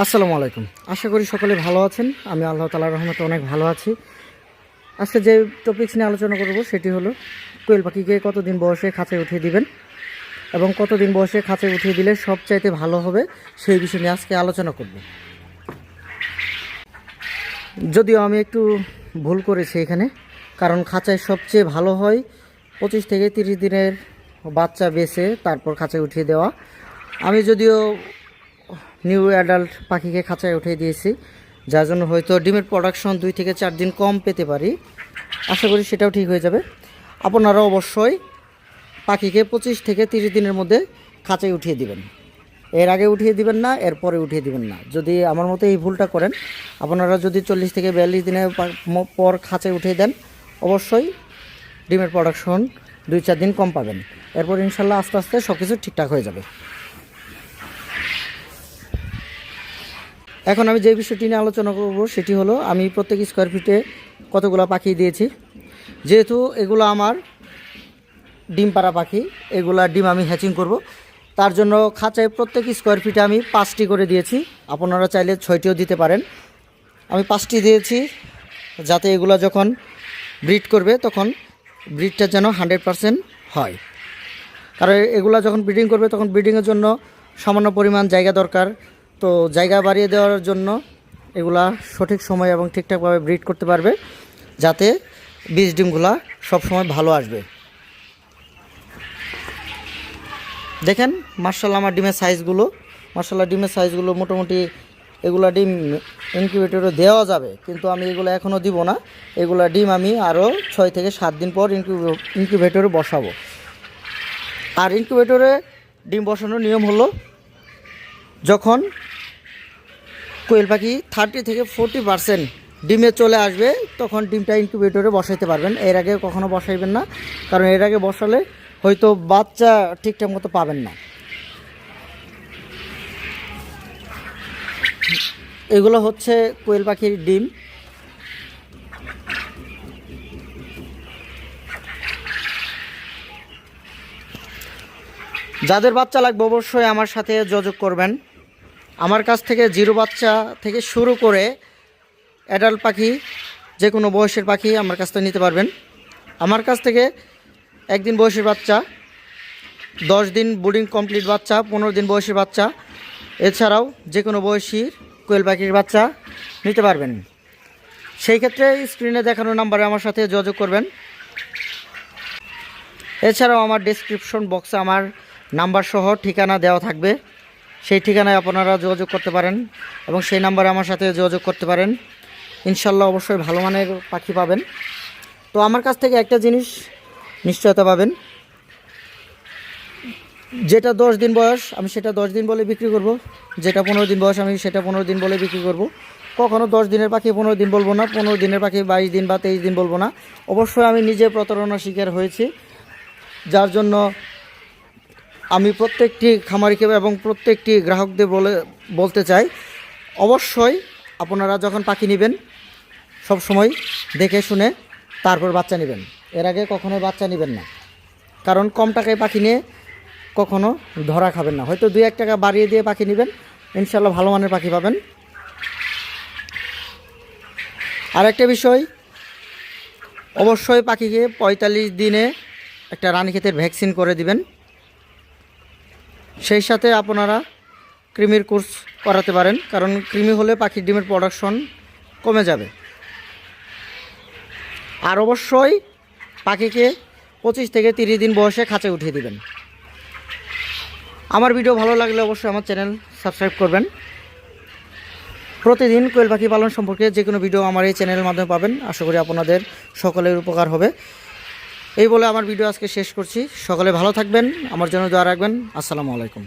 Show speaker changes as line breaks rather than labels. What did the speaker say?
আসসালামু আলাইকুম। আশা করি সকলে ভালো আছেন। আমি আল্লাহ তালার রহমতে অনেক ভালো আছি। আজকে যে টপিকস নিয়ে আলোচনা করব সেটি হলো, কোয়েল পাখিকে কতদিন বয়সে খাঁচায় উঠিয়ে দিবেন এবং কতদিন বয়সে খাঁচায় উঠিয়ে দিলে সবচাইতে ভালো হবে সেই বিষয় নিয়ে আজকে আলোচনা করব। যদিও আমি একটু ভুল করেছি এখানে, কারণ খাঁচায় সবচেয়ে ভালো হয় পঁচিশ থেকে তিরিশ দিনের বাচ্চা বেছে তারপর খাঁচায় উঠিয়ে দেওয়া। আমি যদিও নিউ অ্যাডাল্ট পাখিকে খাঁচায় উঠিয়ে দিয়েছি, যার জন্য হয়তো ডিমের প্রোডাকশন দুই থেকে চার দিন কম পেতে পারি। আশা করি সেটাও ঠিক হয়ে যাবে। আপনারা অবশ্যই পাখিকে পঁচিশ থেকে তিরিশ দিনের মধ্যে খাঁচায় উঠিয়ে দিবেন। এর আগে উঠিয়ে দিবেন না, এর পরে উঠিয়ে দিবেন না। যদি আমার মতো এই ভুলটা করেন, আপনারা যদি চল্লিশ থেকে বিয়াল্লিশ দিনের পর খাঁচায় উঠিয়ে দেন, অবশ্যই ডিমের প্রোডাকশন দুই চার দিন কম পাবেন। এরপর ইনশাল্লাহ আস্তে আস্তে সব কিছু ঠিকঠাক হয়ে যাবে। এখন আমি যে বিষয়টি নিয়ে আলোচনা করব, সেটি হলো আমি প্রত্যেক স্কোয়ার ফিটে কতগুলো পাখি দিয়েছি। যেহেতু এগুলো আমার ডিম পাড়া পাখি, এগুলা ডিম আমি হ্যাচিং করব। তার জন্য খাঁচায় প্রত্যেক স্কোয়ার ফিটে আমি পাঁচটি করে দিয়েছি। আপনারা চাইলে ছয়টিও দিতে পারেন। আমি পাঁচটি দিয়েছি যাতে এগুলা যখন ব্রিড করবে, তখন ব্রিডটা যেন হান্ড্রেড পারসেন্ট হয়। কারণ এগুলা যখন ব্রিডিং করবে, তখন ব্রিডিংয়ের জন্য সামান্য পরিমাণ জায়গা দরকার। তো জায়গা বাড়িয়ে দেওয়ার জন্য এগুলা সঠিক সময় এবং ঠিকঠাকভাবে ব্রিড করতে পারবে, যাতে বীজ ডিমগুলা সবসময় ভালো আসবে। দেখেন মার্শাল আমার ডিমের সাইজগুলো মার্শাল্লাহ ডিমের সাইজগুলো মোটামুটি এগুলা ডিম ইনকিউবেটরে দেওয়া যাবে, কিন্তু আমি এগুলো এখনও দিব না। এগুলা ডিম আমি আরও ছয় থেকে সাত দিন পর ইনকিউবেটরে বসাবো। আর ইনকিউবেটরে ডিম বসানোর নিয়ম হলো যখন কোয়েল পাখি থার্টি থেকে ফোরটি পার্সেন্ট ডিমে চলে আসবে, তখন ডিমটা ইনকিউবেটরে বসাইতে পারবেন। এর আগে কখনো বসাইবেন না, কারণ এর আগে বসালে হয়তো বাচ্চা ঠিকঠাক মতো পাবেন না। এগুলো হচ্ছে কোয়েল পাখির ডিম। যাদের বাচ্চা লাগবে অবশ্যই আমার সাথে যোগাযোগ করবেন। আমার কাছ থেকে জিরো বাচ্চা থেকে শুরু করে অ্যাডাল্ট পাখি যে কোনো বয়সের পাখি আমার কাছ থেকে নিতে পারবেন। আমার কাছ থেকে একদিন বয়সের বাচ্চা, দশ দিন বোর্ডিং কমপ্লিট বাচ্চা, পনেরো দিন বয়সের বাচ্চা। এছাড়াও যে কোনো বয়সীর কোয়েল পাখির বাচ্চা নিতে পারবেন। সেই ক্ষেত্রে স্ক্রিনে দেখানো নাম্বারে আমার সাথে যোগাযোগ করবেন। এছাড়াও আমার ডেসক্রিপশন বক্সে আমার নাম্বার সহ ঠিকানা দেওয়া থাকবে। সেই ঠিকানায় আপনারা যোগাযোগ করতে পারেন এবং সেই নাম্বারে আমার সাথে যোগাযোগ করতে পারেন। ইনশাল্লাহ অবশ্যই ভালো মানের পাখি পাবেন। তো আমার কাছ থেকে একটা জিনিস নিশ্চয়তা পাবেন। যেটা দশ দিন বয়স, আমি সেটা দশ দিন বলে বিক্রি করব। যেটা পনেরো দিন বয়স, আমি সেটা পনেরো দিন বলে বিক্রি করব। কখনও দশ দিনের পাখি, পনেরো দিন বলব না। পনেরো দিনের পাখি, বাইশ দিন বা তেইশ দিন বলব না। অবশ্যই আমি নিজে প্রতারণার শিকার হয়েছি। যার জন্য আমি প্রত্যেকটি খামারিকে এবং প্রত্যেকটি গ্রাহকদের বলে, বলতে চাই, অবশ্যই আপনারা যখন পাখি নেবেন, সব সময় দেখে শুনে তারপর বাচ্চা নেবেন। এর আগে কখনো বাচ্চা নেবেন না। কারণ কম টাকায় পাখি নিয়ে কখনো ধরা খাবেন না। হয়তো দুই এক টাকা বাড়িয়ে দিয়ে পাখি নেবেন ইনশাল্লাহ ভালো মানের পাখি পাবেন। আর একটা বিষয়, অবশ্যই পাখিকে পঁয়তাল্লিশ দিনে একটা রানীক্ষেতের ভ্যাকসিন করে দিবেন। সেই সাথে আপনারা কৃমির কোর্স করাতে পারেন, কারণ কৃমি হলে পাখির ডিমের প্রোডাকশন কমে যাবে। আর অবশ্যই পাখিকে পঁচিশ থেকে তিরিশ দিন বয়সে খাঁচে উঠিয়ে দিবেন। আমার ভিডিও ভালো লাগলে অবশ্যই আমার চ্যানেল সাবস্ক্রাইব করবেন। প্রতিদিন কোয়েল পাখি পালন সম্পর্কে যে কোনো ভিডিও আমার এই চ্যানেলের মাধ্যমে পাবেন। আশা করি আপনাদের সকলের উপকার হবে। এই বলে আমার ভিডিও আজকে শেষ করছি। সকালে ভালো থাকবেন, আমার জন্য দোয়া রাখবেন। আসসালামু আলাইকুম।